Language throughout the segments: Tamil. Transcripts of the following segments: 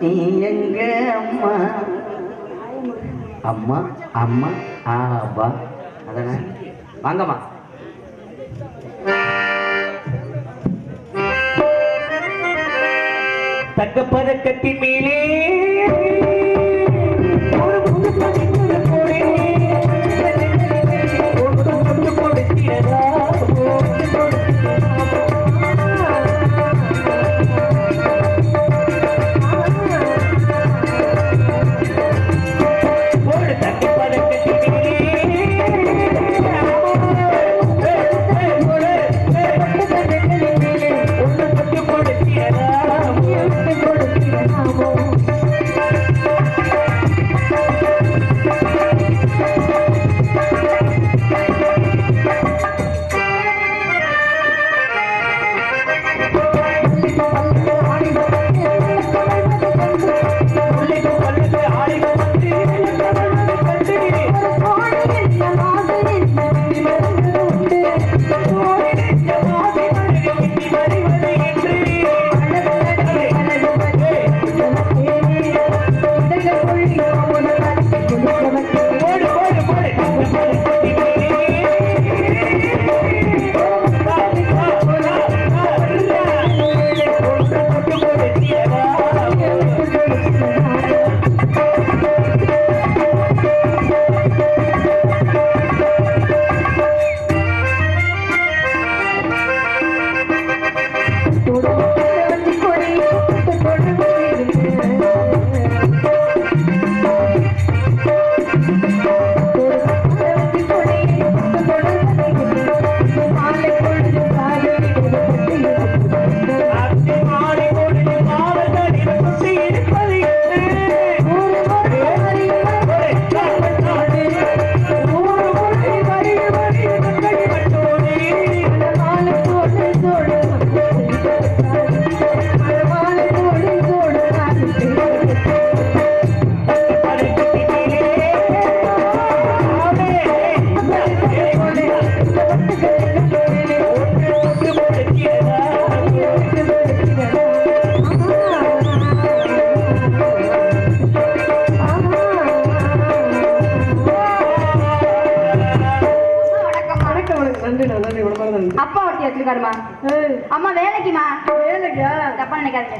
நீ எங்க அம்மா? அம்மா அம்மா ஆ அப்பா அதானே? வாங்கம்மா. தக்க கட்டி மேலே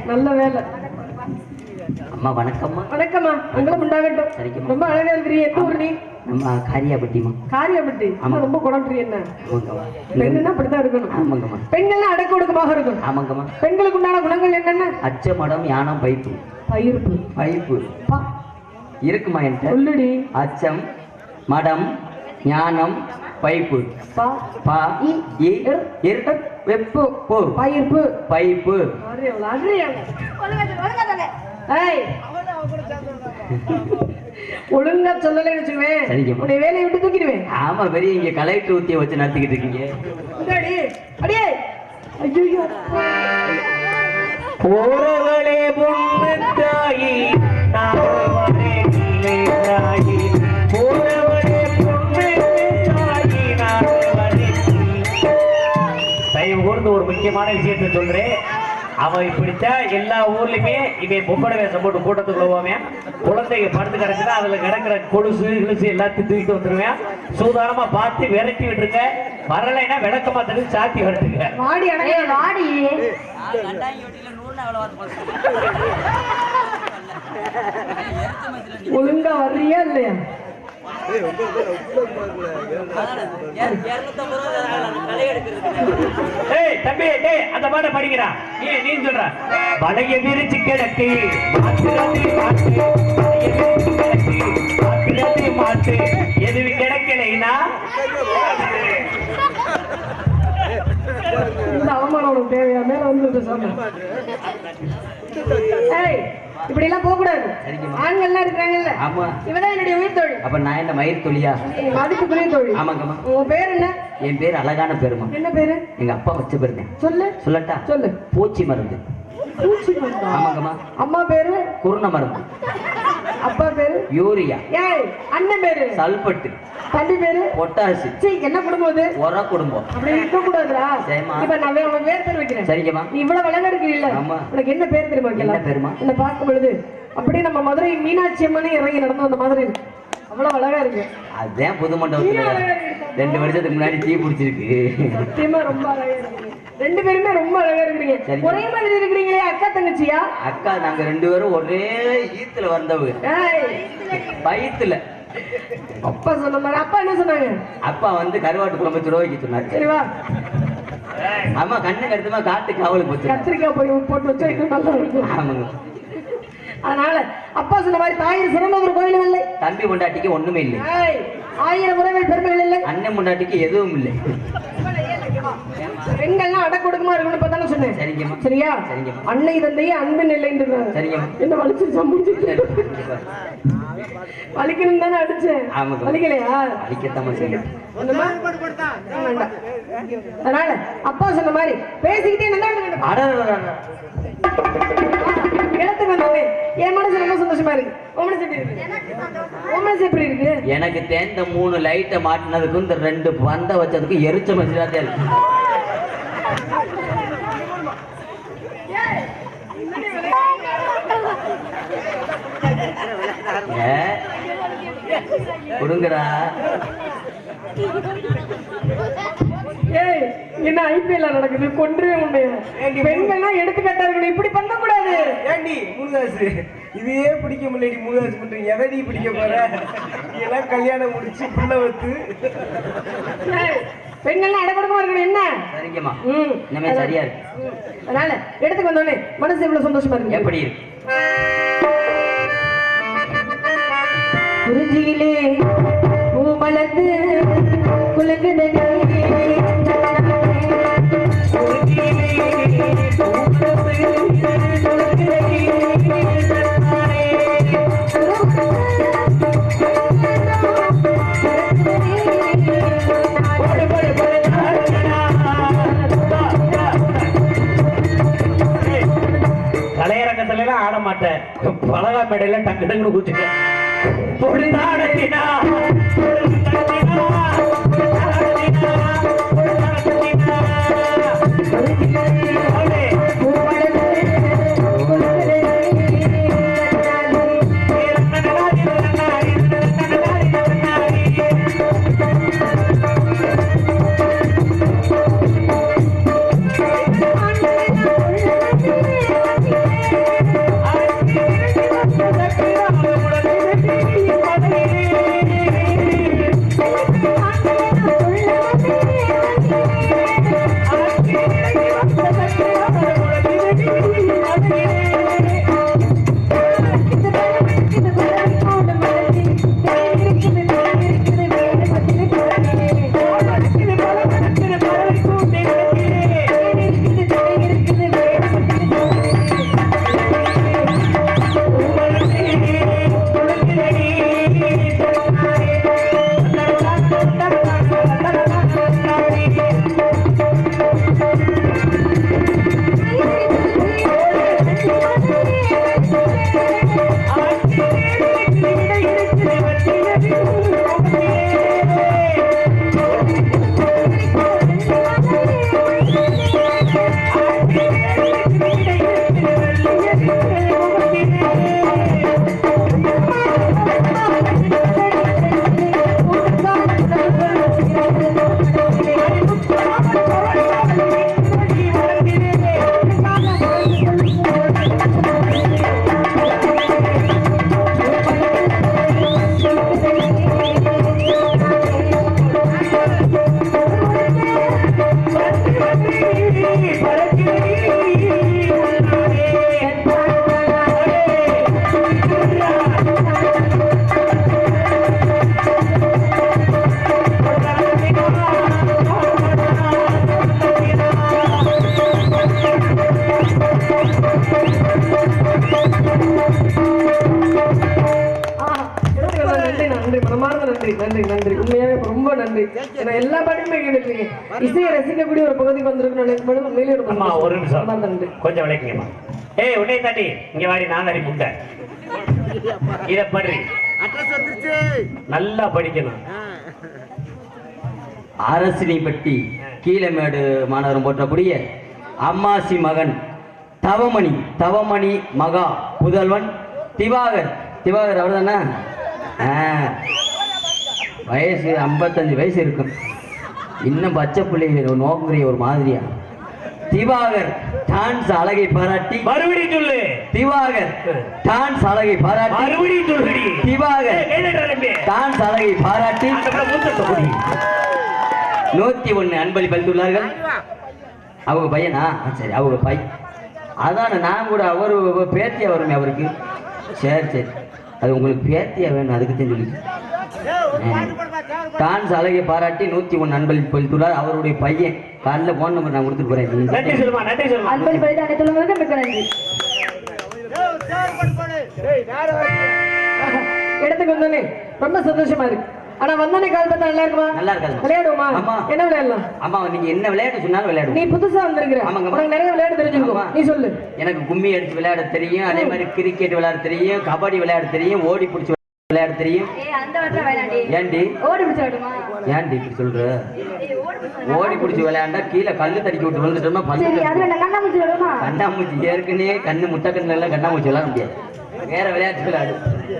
நல்ல வேலை. அம்மா வணக்கம்மா. வணக்கம்மா. அங்களும் உண்டாகட்டும். சரிங்கம்மா. ரொம்ப அழகா இருக்கிறீ எந்த ஊர் நீ நம்ம காரியாபட்டிமா காரியப்பட்டு ஆமா. ரொம்ப குழந்தைறீ என்ன? ஆமாங்கம்மா. பெண்ணுன்னா அப்படித்தான் இருக்கணும். ஆமாங்கம்மா. பெண்கள்லாம் அடக்க ஒடுக்கமாக இருக்கணும். ஆமாங்கம்மா. பெண்களுக்கு உண்டான குணங்கள் என்னென்ன? அச்சமடம் யானம் பைப்பு. பயிர்ப்பு பைப்பு. இருக்குமா என்கிட்ட? சொல்லுடி. அச்சம் மடம் ஞானம் பைப்பு. பா. பா. இ, இர் வெப்பு போ பயிர்ப்பு பைப்பு. ஒழுங்கா சொல்லு, ஒழுங்கா சொல்லு. ஏய். ஒழுங்கா சொல்லலைன்னு வச்சுக்குவேன். உன்னை வேலையை விட்டு தூக்கிடுவேன். ஆமா பெரிய இங்க கலெக்டர் ஊத்திய வச்சு நடத்திக்கிட்டு இருக்கீங்க. அடியே. ஐயோ போறவளே பொண்ணு தாயி நீலே தாயி. முக்கியமான விஷயத்தை சொல்றேன் அவன் இப்படித்தான் எல்லா ஊர்லயுமே இவன் பொம்பளை வேஷம் போட்டு கூட்டத்துக்குள்ள போவேன். குழந்தைங்க படுத்து கிடக்குது அதுல கிடக்குற கொலுசு கிழுசு எல்லாத்தையும் தூக்கிட்டு வந்துருவேன். சூதானமா பார்த்து விரட்டி விட்டுருங்க. வரலைன்னா விளக்கமா தெரிஞ்சு சாத்தி விரட்டுங்க. ஒழுங்கா வர்றியா இல்லையா? அந்த பாட்டை படிக்கிறா. நீ நீ சொல்ற. வளைய விரிச்சு கிடக்கு மாத்துறது கிடக்கு மாத்துறது மாட்டு எதுவும் கிடைக்கலைன்னா இந்த அவமானம் தேவையா? மேல வந்து பேசாம இப்படி எல்லாம் போக கூடாது சரிங்கம்மா. ஆண்கள்லாம் இருக்கிறாங்கல்ல. ஆமா. இவதான் என்னுடைய உயிர் தோழி அப்ப நான் என்ன மயிர் தொழியா மதிப்புக்குரிய தோழி ஆமாங்கம்மா. உன் பேர் என்ன? என் பேர் அழகான பேருமா என்ன பேரு? எங்க அப்பா வச்ச பேரு தான். சொல்லு. சொல்லட்டா? சொல்லு. பூச்சி மருந்து. பூச்சி மருந்தா? ஆமாங்கம்மா. அம்மா பேரு? குருண மருந்து. அப்பா பேரு? யூரியா. ஏய் அண்ணன் பேரு? சல்பட்டு. தம்பி பேரு? பொட்டாசு. சீ என்ன குடும்பம் இது உர குடும்பம். அப்படி இருக்க கூடாதுடா. இப்ப நான் வேற உனக்கு பேர் வைக்கிறேன் சரிங்கம்மா. நீ இவ்வளவு அழகா இருக்கிறீல்ல. ஆமா. உனக்கு என்ன பேர் தெரியுமா என்ன பேருமா? என்ன பார்க்கும் பொழுது அப்படியே நம்ம மதுரை மீனாட்சி அம்மனே இறங்கி நடந்து வந்த மாதிரி இருக்கு. அவ்வளவு அழகா இருக்கு. அதான் புது மண்டபத்துல ரெண்டு வருஷத்துக்கு முன்னாடி தீ பிடிச்சிருக்கு சத்தியமா ரொம்ப அழகா இருக்கு. ரெண்டு பேருமே ரொம்ப அழகா இருக்கிறீங்க. சரி. ஒரே மாதிரி இருக்கிறீங்களே அக்கா தங்கச்சியா? அக்கா நாங்க ரெண்டு பேரும் ஒரே ஈத்துல வந்தவங்க. பயத்துல அப்பா சொன்ன மாதிரி அப்பா என்ன சொன்னாங்க? அப்பா வந்து கருவாட்டு குழம்பு துரோகிக்க சொன்னாரு. சரி வா. அம்மா கண்ணு கருத்துமா காட்டு காவலுக்கு போச்சு. கத்திரிக்காய் போய் போட்டு வச்சா இன்னும் நல்லா இருக்கும். ஆமாங்க. அதனால அப்பா சொன்ன மாதிரி தாயின் சிறந்த ஒரு கோயில் இல்லை. தம்பி பொண்டாட்டிக்கு ஒண்ணுமே இல்லை. ஆயிரம் உறவுகள் பெருமைகள் இல்லை. அண்ணன் பொண்டாட்டிக்கு எதுவும் இல்லை. பெண்கள்லாம் அடக்கொடுக்கமா இருக்கணும் இப்பதானே சொன்னேன். சரிங்கம்மா. சரியா? சரிங்கம்மா. அன்னை தந்தையே அன்பின் இல்லைன்றது சரிங்கம்மா. என்ன வலிச்சு சம்பிச்சு சரி. வலிக்கணும் தானே அடிச்சேன். வலிக்கலையா? ஒண்ணுமா? வேண்டாம். அதனால அப்பா சொன்ன மாதிரி பேசிக்கிட்டே நல்லா. இடத்துக்கு வந்தேன் என் மனசு ரொம்ப சந்தோஷமா இருக்கு. எப்படி இருக்கு? எப்படி இருக்கு? எனக்கு தேர்ந்த மூணு லைட்டை மாட்டினதுக்கும் இந்த ரெண்டு பந்த வச்சதுக்கும் எரிச்ச மனுஷனாதான் இருக்கு ஏ? கொடுங்கடா. ஏய் என்ன ஐபிஎல் நடக்குது? கொன்றே உண்மையா பெண்கள்லாம் எடுத்துக்காட்டா இருக்கணும். இப்படி பண்ண கூடாது ஏண்டி முருகாசு இதையே பிடிக்க முடியலடி முருகாசு பண்றீங்க எதடி பிடிக்க போற? நீ எல்லாம் கல்யாணம் முடிச்சு புள்ள வத்து. ஏய், பெண்கள்லாம் அடக்கொடுக்கமா இருக்கணும். என்ன? சரிங்கம்மா. ம். இனிமே சரியா இருக்கு. அதனால இடத்துக்கு வந்தோடனே மனசு எவ்வளவு சந்தோஷமா இருக்கு. எப்படி இருக்கு? குறிஞ்சியிலே பூ மலர்ந்து ஆட மாட்டேன் பலகா மேடையில டக்கு டக்குன்னு குச்சிட்டேன் நன்றி கொஞ்சம் விளக்குங்கம்மா. ஏய் உன்னை தாண்டி இங்க வாடி நான் முட்டை. இத படுறி நல்லா படிக்கணும். அரசினைப்பட்டி கீழமேடு மாநகரம் போற்றக்கூடிய அம்மாசி மகன் தவமணி தவமணி மகா புதல்வன் திவாகர். திவாகர் அவர் தானே வயசு ஐம்பத்தஞ்சு வயசு இருக்கும். இன்னும் பச்சை பிள்ளைங்க நோக்குறிய ஒரு மாதிரியா? திவாகர் டான்ஸ் அழகை பாராட்டி. மறுபடியும் சொல்லு. திவாகர் டான்ஸ் அழகை பாராட்டி. மறுபடியும் சொல்லுடி திவாகர். டான்ஸ் அழகை பாராட்டி. நூத்தி ஒண்ணு அன்பளி பளித்துள்ளார்கள் அவங்க பையனா? சரி அவங்க பை. அதான நான் கூட அவரு பேத்தியா வருமே அவருக்கு. சரி சரி. அது உங்களுக்கு பேத்தியா வேணும் அதுக்கு தான் சொல்லி டான்ஸ் அழகை பாராட்டி நூத்தி ஒன்று அன்பளி பளித்துள்ளார் அவருடைய பையன் காலைல போன் நம்பர் நான் கொடுத்துட்டு போறேன். நன்றி நீங்க சொல்லுமா நன்றி சொல்லுமா? அன்பளி பரிது அனைத்துள்ளவர்களுக்கு மிக்க நன்றி. இடத்துக்கு வந்தோடனே ரொம்ப சந்தோஷமா இருக்கு. ஆனா வந்தோடனே கால் பார்த்தா நல்லா இருக்குமா? நல்லா இருக்காதும்மா. விளையாடுவோமா? ஆமா. என்ன விளையாடலாம்? ஆமா நீங்க என்ன விளையாட்டு சொன்னாலும் நீ விளையாடுவோம் புதுசா வந்திருக்கிற. ஆமாங்க. உனக்கு நிறைய விளையாட்டு தெரிஞ்சிருக்கும். நீ சொல்லு. எனக்கு கும்மி அடிச்சு விளையாட தெரியும். அதே மாதிரி கிரிக்கெட் விளையாட தெரியும். கபடி விளையாட தெரியும். ஓடி பிடிச்சி விளையாட தெரியும் வேணாண்டி ஏன்டி? ஓடி பிடிச்சு இப்படி சொல்ற? ஓடி விளையாண்டா கீழே கல்லு தடுக்கி விட்டு விழுந்துட்டோம்னா கண்ணாமூச்சி ஏற்கனவே கண்ணு முட்டை கண்ணுல எல்லாம் கண்ணாமூச்சி விளையாட முடியாது. வேற விளையாட்டு விளையாடு.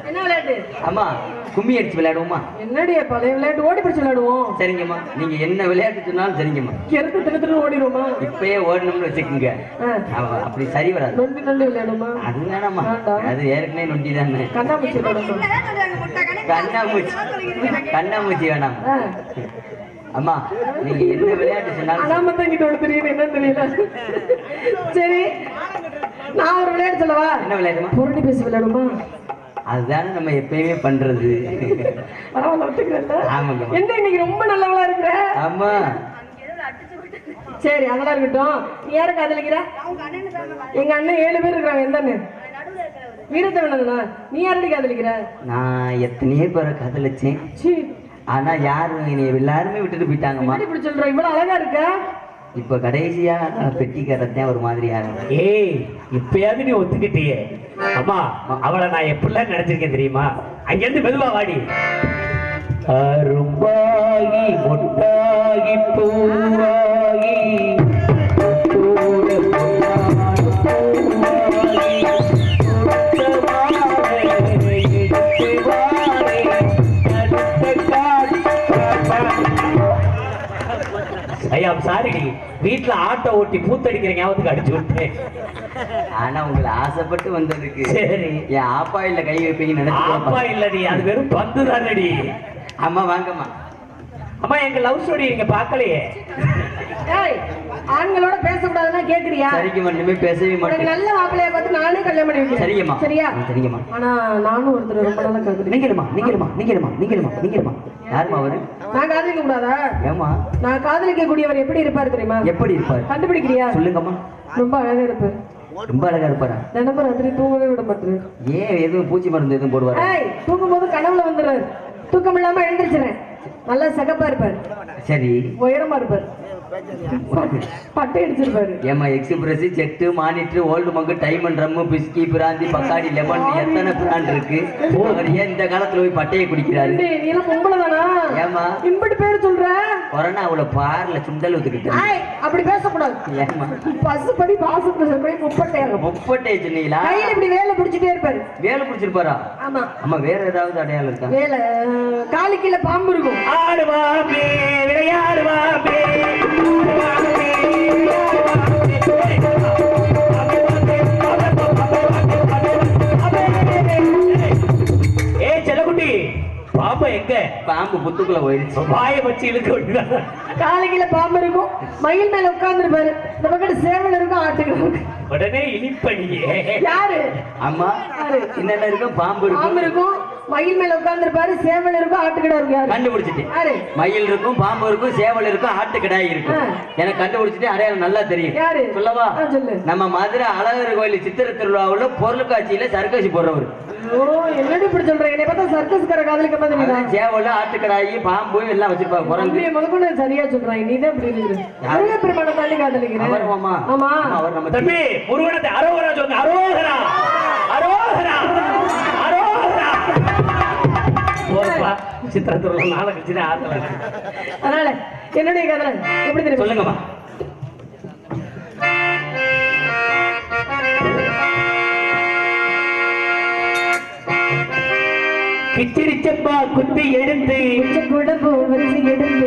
என்ன விளையாட்டு? அம்மா கும்மி அடிச்சு விளையாடுவோமா என்னடி பழைய விளையாட்டு ஓடி பிடிச்சு விளையாடுவோம். சரிங்கம்மா. நீங்க என்ன விளையாட்டு சொன்னாலும் சரிங்கம்மா. எடுத்து திரு திரு ஓடிடுவோமா? இப்பயே ஓடணும்னு வச்சுக்கோங்க. அப்படி சரி வராது. நொண்டி நொண்டி விளையாடுமா அது. அது ஏற்கனவே நொண்டி தானே கண்ணாமூச்சி கண்ணாமூச்சி கண்ணாமூச்சி வேணாம். அம்மா நீங்க என்ன விளையாட்டு சொன்னாலும் என்னன்னு தெரியல. சரி. நான் ஒரு விளையாட்டு சொல்லவா? என்ன விளையாடுமா புரட்டி பேசி விளையாடுமா அதுதானே நம்ம எப்பயுமே பண்றது. ஆமாங்க என்ன இன்னைக்கு ரொம்ப நல்லவளா இருக்கிற? ஆமா. சரி அதெல்லாம் இருக்கட்டும். நீ யாரை காதலிக்கிற? எங்க அண்ணன் ஏழு பேர் இருக்காங்க எந்த அண்ணன்? வீரத்தை வேணாதுண்ணா நீ யாரடி காதலிக்கிற? நான் எத்தனையோ பேரை காதலிச்சேன். ஆனா என்னை எல்லாருமே விட்டுட்டு போயிட்டாங்கம்மா. இப்படி சொல்ற? இவ்வளவு அழகா இருக்க. இப்ப கடைசியா பெட்டிக்காரத்தான் ஒரு மாதிரியாக ஏய் இப்பயாவது நீ ஒத்துக்கிட்டியே. அம்மா அவளை நான் எப்படிலாம் நினைச்சிருக்கேன் தெரியுமா? அங்கிருந்து மெதுவா வாடி. அரும்பாகி மொட்டாகி பூவாகி கூட ஐயா சாரி வீட்டுல ஆட்டோ ஓட்டி பூத்தடிக்கிற ஞாபகத்துக்கு அடிச்சு விட்டேன். ஆனா உங்களை ஆசைப்பட்டு வந்ததுக்கு சரி. என் ஆப்பாயில கை வைப்பீங்கன்னு அப்பா நினைச்சு இல்லடி அது வெறும் பந்து தானடி. அம்மா வாங்கம்மா. அம்மா எங்க லவ் ஸ்டோரி நீங்க பார்க்கலையே? ஏய் ஆண்களோட பேசக்கூடாதுன்னா கேக்குறியா? சரிங்கம்மா இனிமே பேசவே மாட்டேன். நல்ல மாப்பிள்ளைய பார்த்து நானே கல்யாணம் பண்ணி வைக்கிறேன். சரிங்கம்மா. சரியா? சரிங்கம்மா. ஆனா நானும் ஒருத்தர் ரொம்ப நாளா காதலி நீங்களுமா நீங்களுமா நீங்களுமா நீங்களுமா நீங்களுமா யாருமா அவரு? நான் காதலிக்க கூடாதா ஏமா நான் காதலிக்க கூடியவர் எப்படி இருப்பாரு தெரியுமா? எப்படி இருப்பார்? கண்டுபிடிக்கிறியா? சொல்லுங்கம்மா. ரொம்ப அழகா இருப்பாரு. ரொம்ப அழகா இருப்பாரா? தினமும் ராத்திரி தூங்கவே விட மாட்டாரு ஏன் எதுவும் பூச்சி மருந்து எதுவும் போடுவாரா? ஏய் தூங்கும் போது கனவுல வந்துடுறாரு. தூக்கம் இல்லாம எழுந்திருச்சுறேன் நல்லா சகப்பா இருப்பாரு. சரி. உயரமா இருப்பாரு. பட்டை அடிச்சிருப்பாரு ஏமா express set monitor old monk diamond rum பிஸ்கி brandy Bacardi lemon எத்தனை பிராண்ட் இருக்கு? அவர் ஏன் இந்த காலத்துல போய் பட்டையை குடிக்கிறாரு? ஏமா இம்பட்டு பேர் சொல்ற? கொரோனா அவளை பார்ல சுண்டல் ஊத்துக்கிட்டு. அப்படி பேசக்கூடாது. ஏமா பசுபடி போய் முப்பட்டையாகும் முப்பட்டை. சொன்னீங்களா? கையில இப்படி வேலை பிடிச்சிட்டே இருப்பாரு. வேலை பிடிச்சிருப்பாரா? ஆமா. அம்மா வேற ஏதாவது அடையாளம் இருக்கா? வேலை காலிக்கீழ பாம்பு இருக்கும். ஆடுவாமே விளையாடுவாமே பாம்பு புத்துக்குள்ள போயிருச்சு வாயை வச்சு இழுக்க விட்டுதான் காலிக்கீழ பாம்பு இருக்கும் மயில் மேல உட்கார்ந்து இருப்பாரு இந்த பக்கம் சேவல் இருக்கும் ஆட்டுக்கு. உடனே இனிப்பணியே யாரு? அம்மா என்னென்ன இருக்கும்? பாம்பு பாம்பு இருக்கும் இருக்கும். மயில் மேல உட்கார்ந்து இருப்பாரு சேவல் இருக்கும் ஆட்டுக்கிட இருக்கும் யாரு? மயில் இருக்கும் பாம்பு இருக்கும் சேவல் இருக்கும் ஆட்டுக்கிடாய் இருக்கும். எனக்கு கண்டுபிடிச்சிட்டு அடையாளம் நல்லா தெரியும். யாரு? சொல்லவா. நம்ம மதுரை அழகர் கோயில் சித்திர திருவிழாவுல பொருள் காட்சியில சர்க்கஸ் போடுறவர். என்னடி இப்படி சொல்ற? என்னை பார்த்தா சர்க்கஸ்கார காதலிக்க மாதிரி சேவல் ஆட்டுக்கடாயி பாம்பு எல்லாம் வச்சிருப்பாங்க குரங்கு. முதற்கொண்டு சரியா சொல்றாங்க நீ தான் இப்படி பெருமான காதலிக்கிறேன் அவர் ஆமா. ஆமா அவர் நம்ம தம்பி முருகனத்தை அரோகரா சொல்லுங்க. அரோகரா. அரோகரா. சித்திரத்துல நாளை கழிச்சு ஆத்துல அதனால என்னுடைய கதை எப்படி தெரியும்? சொல்லுங்கம்மா. கிச்சிடி செப்பா குத்தி எடுத்து கூட போவது எடுத்து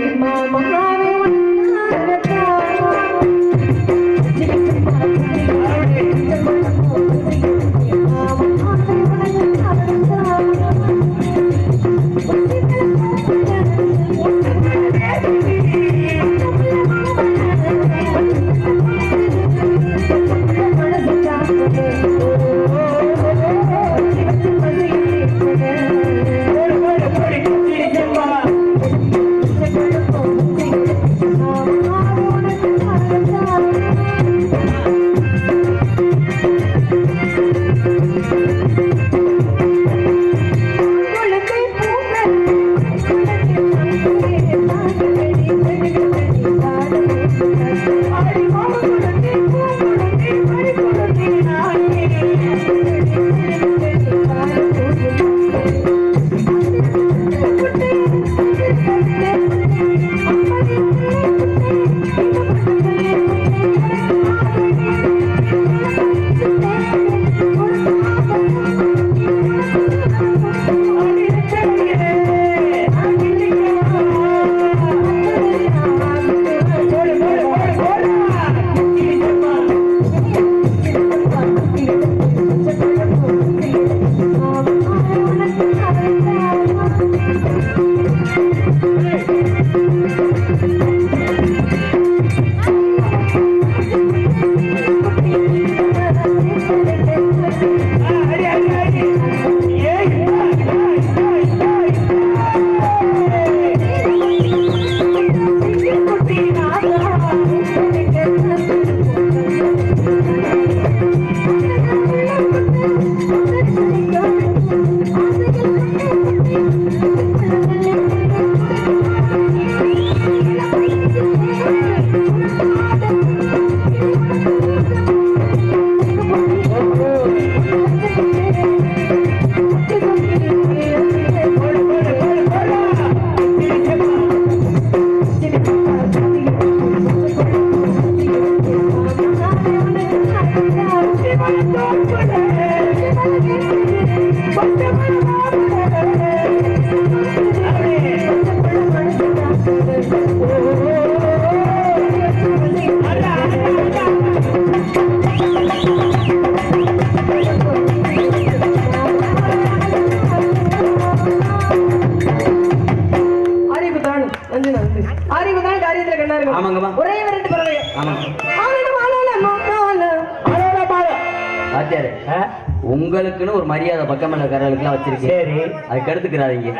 அதுக்கு எடுத்துக்கிறாதீங்க.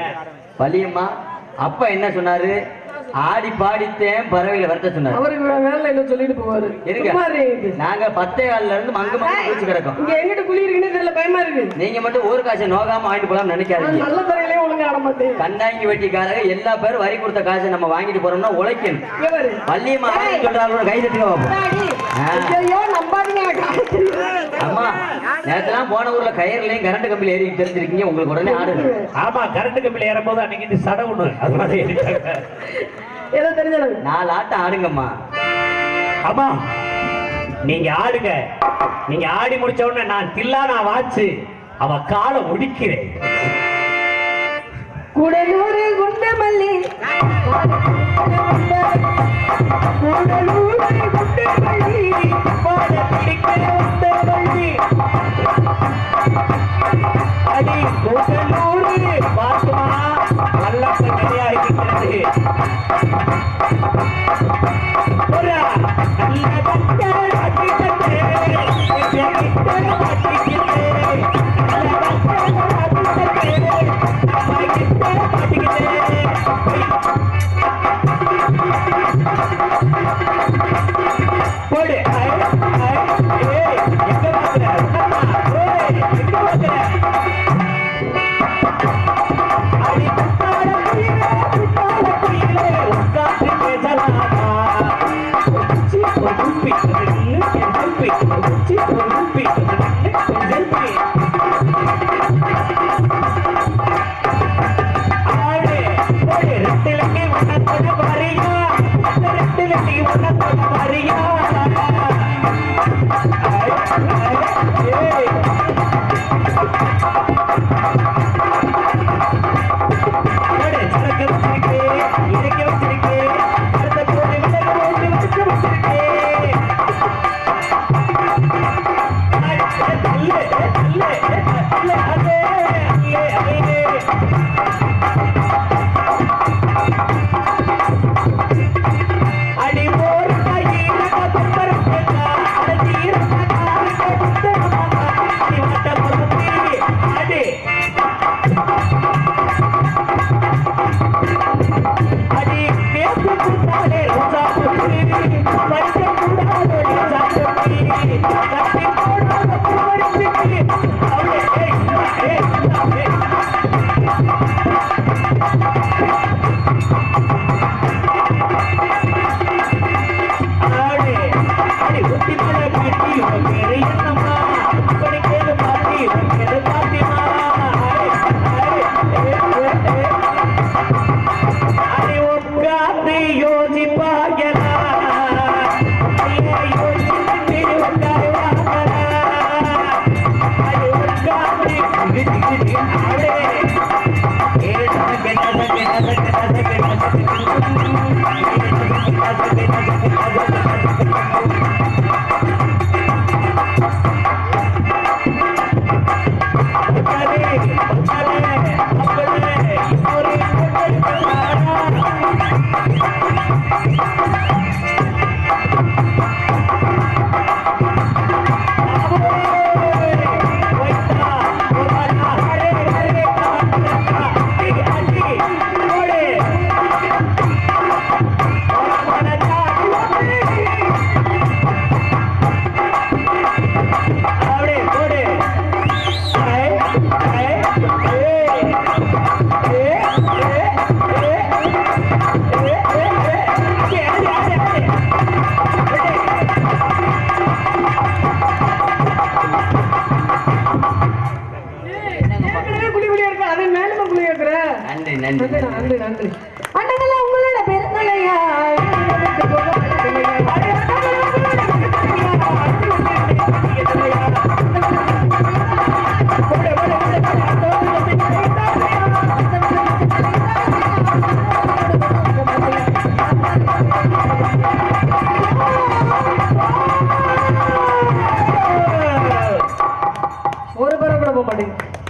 வலியம்மா அப்பா என்ன சொன்னாரு? ஆடி பாடித்தேன் பறவையில வரத்த சொன்னாரு. அவருக்கு வேலை என்ன சொல்லிட்டு போவாரு. இருங்க. நாங்க பத்தே கால்ல இருந்து மங்க மங்க குளிச்சு கிடக்கோம் இங்க எங்கிட்ட குழி இருக்குன்னு தெரியல பயமா இருக்கு. நீங்க மட்டும் ஒரு காசை நோகாம வாங்கிட்டு போலாம்னு நான் நினைக்காதீங்க நல்ல தரையிலே ஒழுங்கா ஆட மாட்டேன். கண்ணாங்கி வெட்டிக்காரங்க எல்லா பேரும் வரி கொடுத்த காசை நம்ம வாங்கிட்டு போறோம்னா உழைக்கணும். இங்க பாரு. வள்ளியம்மா சொல்றாங்க கை தட்டுங்க பாப்போம். ஐயோ நம்பாதீங்க. அம்மா நேரத்தெல்லாம் போன ஊர்ல கயிறுலயும் கரண்ட் கம்பியில ஏறி தெரிஞ்சிருக்கீங்க. உங்களுக்கு உடனே ஆடு. ஆமா கரண்ட் கம்பியில் ஏறும்போது அன்னைக்கு இந்த சடை ஒண்ணு. அதனால. ஏதோ தெரிஞ்சது நாலு ஆட்டம் ஆடுங்கம்மா. அம்மா நீங்க ஆடுங்க. நீங்க ஆடி முடிச்ச உடனே நான் தில்லானா வாச்சு. அவ காலை ஒடிக்கிறேன். கூடலூர் குண்டமல்லி. ಬಿಟ್ಟರೆ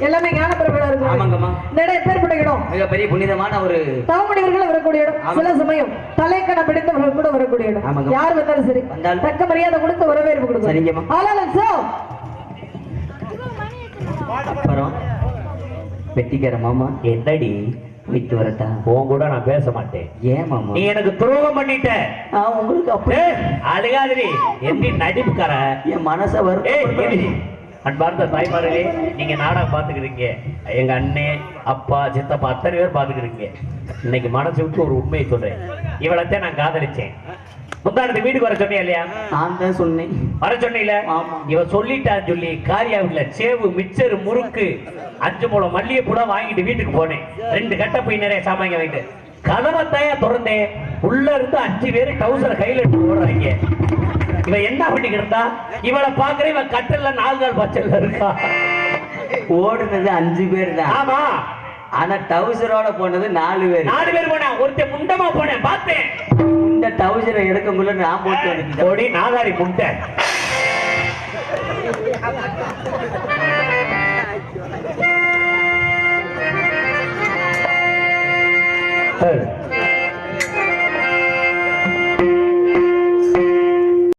எல்லாமே ஞான பெருமையா இருக்கும் ஆமாங்கம்மா. இந்த இடம் எப்பேற்பட்ட இடம். மிகப்பெரிய புனிதமான ஒரு தவமணிவர்கள் வரக்கூடிய இடம். சில சமயம் தலைக்கணம் பிடித்தவர்கள் கூட வரக்கூடிய இடம். ஆமாங்க. யார் வந்தாலும் சரி. வந்தாலும். தக்க மரியாதை கொடுத்து வரவேற்பு கொடுக்கும் சரிங்கம்மா. ஆளாலும் சோ. அப்புறம் வெட்டிக்கார மாமா என்னடி போயிட்டு வரட்டா? உன் கூட நான் பேச மாட்டேன். ஏன் மாமா? நீ எனக்கு துரோகம் பண்ணிட்ட. உங்களுக்கு அப்படி. ஏய், அழுகாதடி. எப்படி நடிப்புக்கார? என் மனசை ஏய் வரும். அன்பார்ந்த தாய்மார்களே நீங்க நாடகம் பாத்துக்கிறீங்க எங்க அண்ணன் அப்பா சித்தப்பா அத்தனை பேர் பாத்துக்கிறீங்க இன்னைக்கு மனசு விட்டு ஒரு உண்மையை சொல்றேன். இவளைத்தான் நான் காதலிச்சேன். முந்தானத்து வீட்டுக்கு வர சொன்னேன் இல்லையா? நான் தான் சொன்னேன். வர சொன்னீல ஆமா. இவ சொல்லிட்டான்னு சொல்லி காரியாவில் சேவு மிச்சர் முறுக்கு அஞ்சு மூலம் மல்லிகை கூட வாங்கிட்டு வீட்டுக்கு போனேன். ரெண்டு கட்ட போய் நிறைய சாமான் வாங்கிட்டு. கதவத்தாயா திறந்தேன். உள்ள இருந்து அஞ்சு பேர் டவுசர் கையில எடுத்து ஓடுறாங்க. இவ என்ன பண்ணிக்கிட்டு இருந்தா இவளை பாக்குற இவ கட்டல்ல நாலு நாள் பச்சல்ல இருக்கா? ஓடுனது அஞ்சு பேர் தான் ஆமா. ஆனா டவுசரோட போனது நாலு பேர். நாலு பேர் போனேன். ஒருத்தன் முண்டமா போனேன். பார்த்தேன். இந்த டவுசரை எடுக்கக்குள்ள நான் போட்டு ஓடி நாதாரி முண்டை.